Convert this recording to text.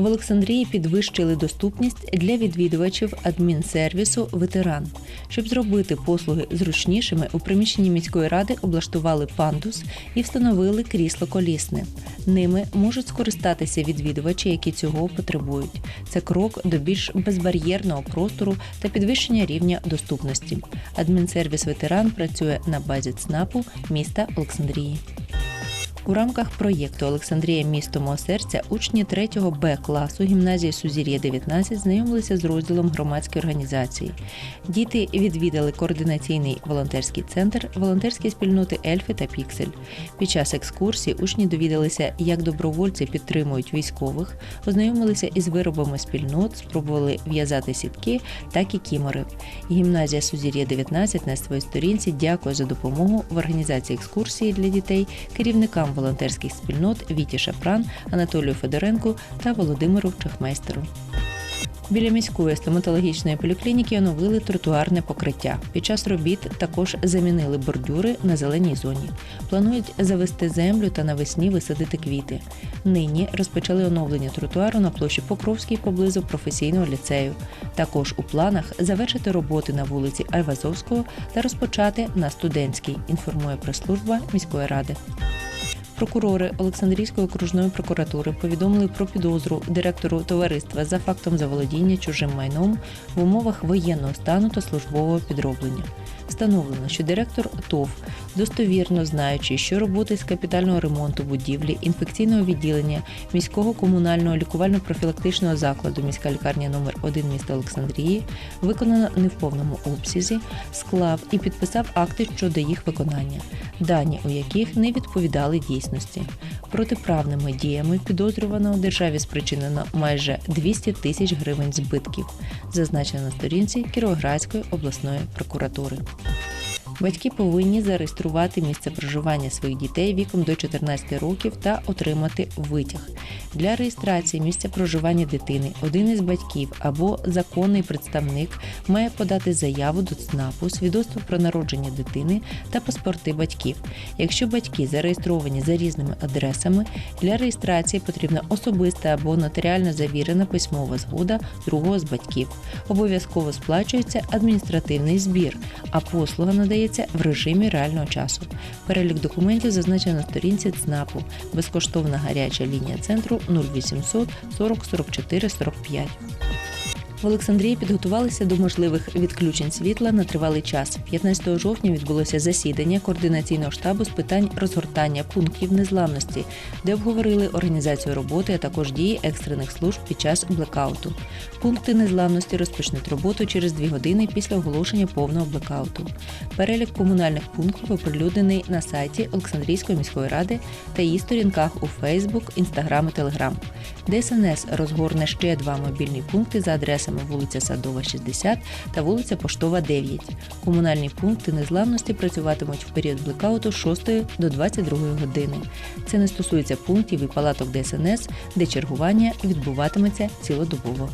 В Олександрії підвищили доступність для відвідувачів адмінсервісу Ветеран. Щоб зробити послуги зручнішими, у приміщенні міської ради облаштували пандус і встановили крісло колісне. Ними можуть скористатися відвідувачі, які цього потребують. Це крок до більш безбар'єрного простору та підвищення рівня доступності. Адмінсервіс ветеран працює на базі ЦНАПу міста Олександрії. У рамках проєкту Олександрія місто мого серця учні 3 Б класу гімназії Сузір'я 19 знайомилися з розділом громадської організації. Діти відвідали координаційний волонтерський центр волонтерські спільноти Ельфи та Піксель. Під час екскурсії учні довідалися, як добровольці підтримують військових, ознайомилися із виробами спільнот, спробували в'язати сітки та кікімори. Гімназія Сузір'я 19 на своїй сторінці дякує за допомогу в організації екскурсії для дітей керівникам волонтерських спільнот Віті Шапран, Анатолію Федоренку та Володимиру Чехмейстеру. Біля міської стоматологічної поліклініки оновили тротуарне покриття. Під час робіт також замінили бордюри на зеленій зоні. Планують завести землю та навесні висадити квіти. Нині розпочали оновлення тротуару на площі Покровській поблизу професійного ліцею. Також у планах завершити роботи на вулиці Айвазовського та розпочати на студентській. Інформує прес-служба міської ради. Прокурори Олександрійської окружної прокуратури повідомили про підозру директору товариства за фактом заволодіння чужим майном в умовах воєнного стану та службового підроблення. Встановлено, що директор ТОВ, достовірно знаючи, що роботи з капітального ремонту будівлі, інфекційного відділення міського комунального лікувально-профілактичного закладу міська лікарня номер 1 міста Олександрії виконано не в повному обсязі, склав і підписав акти щодо їх виконання, дані у яких не відповідали дійсності. Протиправними діями підозрюваного державі спричинено майже 200 тисяч гривень збитків, зазначено на сторінці Кіровоградської обласної прокуратури. Батьки повинні зареєструвати місце проживання своїх дітей віком до 14 років та отримати витяг. Для реєстрації місця проживання дитини один із батьків або законний представник має подати заяву до ЦНАПу, свідоцтво про народження дитини та паспорти батьків. Якщо батьки зареєстровані за різними адресами, для реєстрації потрібна особиста або нотаріально завірена письмова згода другого з батьків. Обов'язково сплачується адміністративний збір, а послуга надається в режимі реального часу. Перелік документів зазначено на сторінці ЦНАПу. Безкоштовна гаряча лінія центру 0800 40 44 45. В Олександрії підготувалися до можливих відключень світла на тривалий час. 15 жовтня відбулося засідання координаційного штабу з питань розгортання пунктів незламності, де обговорили організацію роботи, а також дії екстрених служб під час блекауту. Пункти незламності розпочнуть роботу через дві години після оголошення повного блекауту. Перелік комунальних пунктів оприлюднений на сайті Олександрійської міської ради та її сторінках у Фейсбук, Інстаграм і Телеграм. ДСНС розгорне ще два мобільні пункти за адресами вулиця Садова, 60 та вулиця Поштова, 9. Комунальні пункти незламності працюватимуть в період блекауту з 6 до 22 години. Це не стосується пунктів і палаток ДСНС, де чергування відбуватиметься цілодобово.